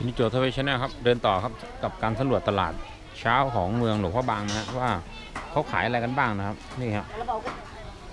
ชินิโจทเวชแนลครับ เดินต่อครับกับการสำรวจตลาดเช้าของเมืองหลวงพ่อบางนะฮะว่าเขาขายอะไรกันบ้างนะครับ นี่ครับเราบอก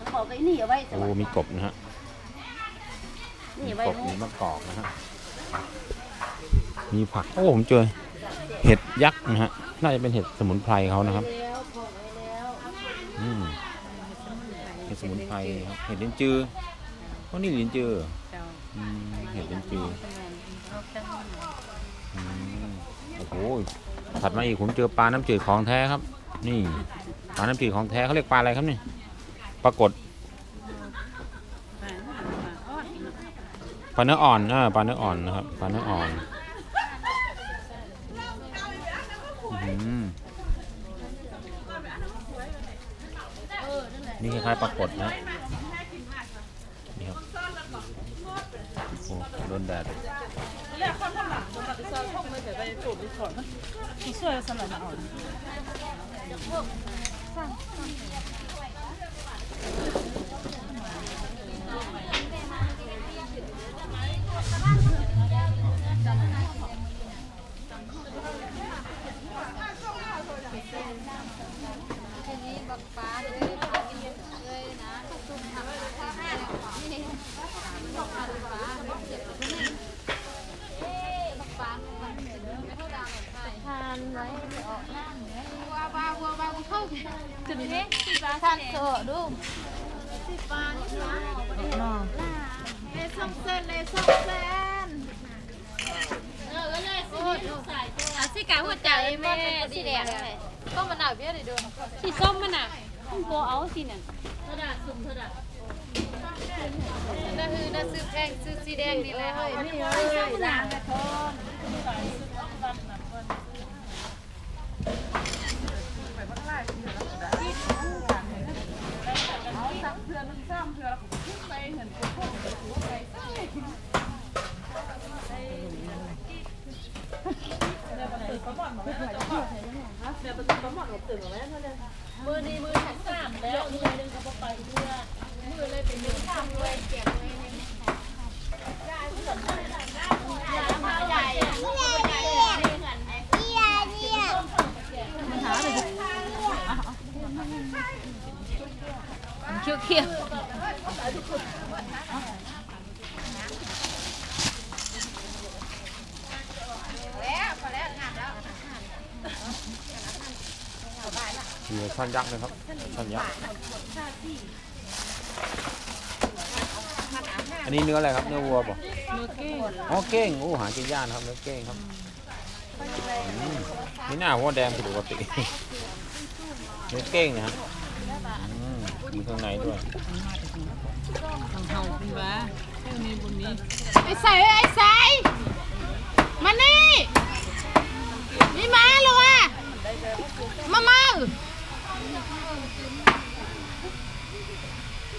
เราบอกไอ้นี่เอาไว้โอ้มีกบนะฮะนี่มีเอาไว้กบมีมะกอกนะฮะมีผักโอ้ผมเจอเห็ดยักษ์นะฮะน่าจะเป็นเห็ดสมุนไพรเขานะครับแล้วพอไว้แล้วอืมเห็ดสมุนไพรครับเห็ดลิ้นจือเพราะนี่ลิ้นจือเจ้าอืมเห็ดลิ้นจือเอืมโอ้โหถัดมาอีกผมเจอปลาน้ำจืดของแท้ครับ นี่ปลาน้ำจืดของแท้เขาเรียกปลาอะไรครับนี่ปลากดปลาเนื้ออ่อนอ่าปลาเนื้ออ่อนนะครับปลาเนื้ออ่อนนี่คล้ายๆปลากดนะนี่ครับโอ้โดนแดด เล้วข้าหลังมันจะซ่อนพวกมันจะไปปลูกไปสอนมันช่วยสนับสนุน ทานไว้ออกน้ำเนี่ยว้าวว้าวว้าวเข้าจุดนี้ทานโซดูสิบาทนี่นะในส้มเส้นในส้มเส้นเออเลยสิอะสิกาหัวใจแม่สีแดงเลยก็มันหนาวเบี้ยเลยดูสีส้มมันอะโบเอาสิน่ะเท่าดาสุ่มเท่าดาน่าคือน่าซื้อแพงซื้อสีแดงนี่แหละเฮ้ยนี่เลยล้างกระทง มือดีมือแข็งสามแล้วมือหนึ่งก็บ่ไปเพื่อมือเลยเป็นมือทำเลยเก็บเลยยายผู้ใหญ่ใหญ่ใหญ่เคี้ยวเคี้ยว เหลือ ช่อนยักษ์เลยครับช่อนยักษ์อันนี้เนื้ออะไรครับเนื้อวัวป่ะเนื้อเก้งอ๋อเก้งโอ้หากินยากนะครับเนื้อเก้งครับอืมนี่หน้าหัวแดงผิดปกติเนื้อเก้งนะฮะอืมมีข้างในด้วยไอ้ใส่ไอ้ใส่มานี่นี่มาลูกอะมามา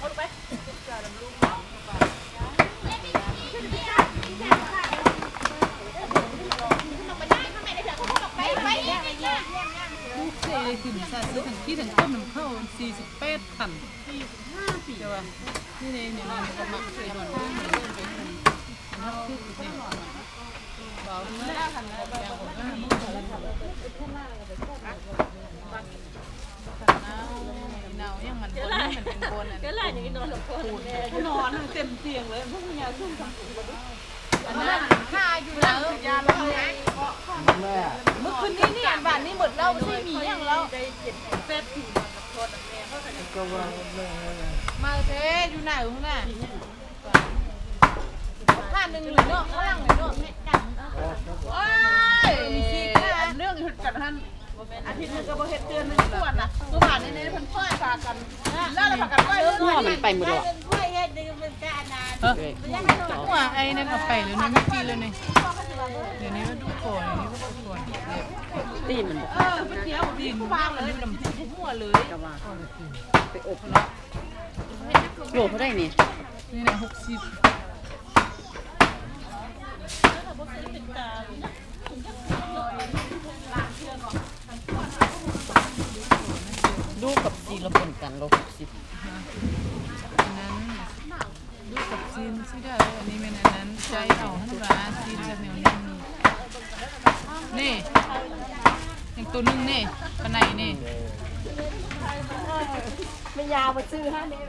ก่งเซ่ขึ้นซะซื้อทั้งที่ทั้งต้นน้ำเข้า48พัน45ปีว่านี่นี่นี่มันก็มักเคยโดนเรื่องเรื่องไปถึงนับคือสิเนี่ยเบาไม่ได้ทันแล้วแปลงของก็มีหนาวยังมันบ นนี่มันเป็นบนอะก็เลยอย่างนี้นอนหลับคนแม่นอนเต็มเตียงเลยพวกยาซุ่มทำปุ๋ยอันนั้นค่าอยู่แล้วยาแล้วเมื่อคืนนี้นี่บ้านนี้หมดแล้วไม่ใช่มีอย่างแล้วเฟสมาเทอยู่ไหนข้างหน้าข้าหนึ่งหรือเนาะข้างหลังหรือเนาะโอ้ยมีซีกันเรื่องหยุดกันท่านอาทิตย์หนึงก็บ่เฮ็ดเดือนหนึงส่วนน่ะ แล้วเราพากันไปเรื่องหัวมันไปหมดหรอช่วยเฮ็ดดึงเป็นการนานเออหัวไอ้นั่นเอาไปแล้วนี่ไม่กินแล้วนี่เดี๋ยวนี้ก็ดูก่อนเดี๋ยวนี้ก็ดูก่อนตีนมันบอกเออมันเที่ยวดีผู้วางเลยน้ำหัวเลยกะว่าไปอบเนาะโลเท่าได้นี่นี่นะหกสิบ ดู กับซีละคนกันโลหกสิบอันนั้นดูกับซีนที่ได้เลยอันนี้เป็นอันนั้นใจเอาทั้งร้านซีนแบบเหนียวนิ่มนี่อย่างตัวนึงนี่ปลาไหนนี่ไม่ยาวมาซื้อให้เนี่ย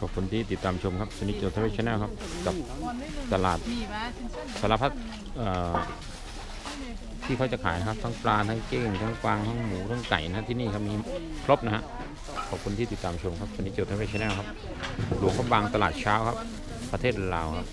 ขอบคุณที่ติดตามชมครับสนิทโจทวีชแนลครับ กับตลาดมีบ้าชิ้นสั้นสารพัดเอ่อ ที่เขาจะขายนะครับ ทั้งปลาทั้งเก้งทั้งกวางทั้งหมูทั้งไก่นะที่นี่ครับมีครบนะฮะขอบคุณที่ติดตามชมครับสนิทโจทวีชแนลครับ หลวงพระบางตลาดเช้าครับ ประเทศลาวครับ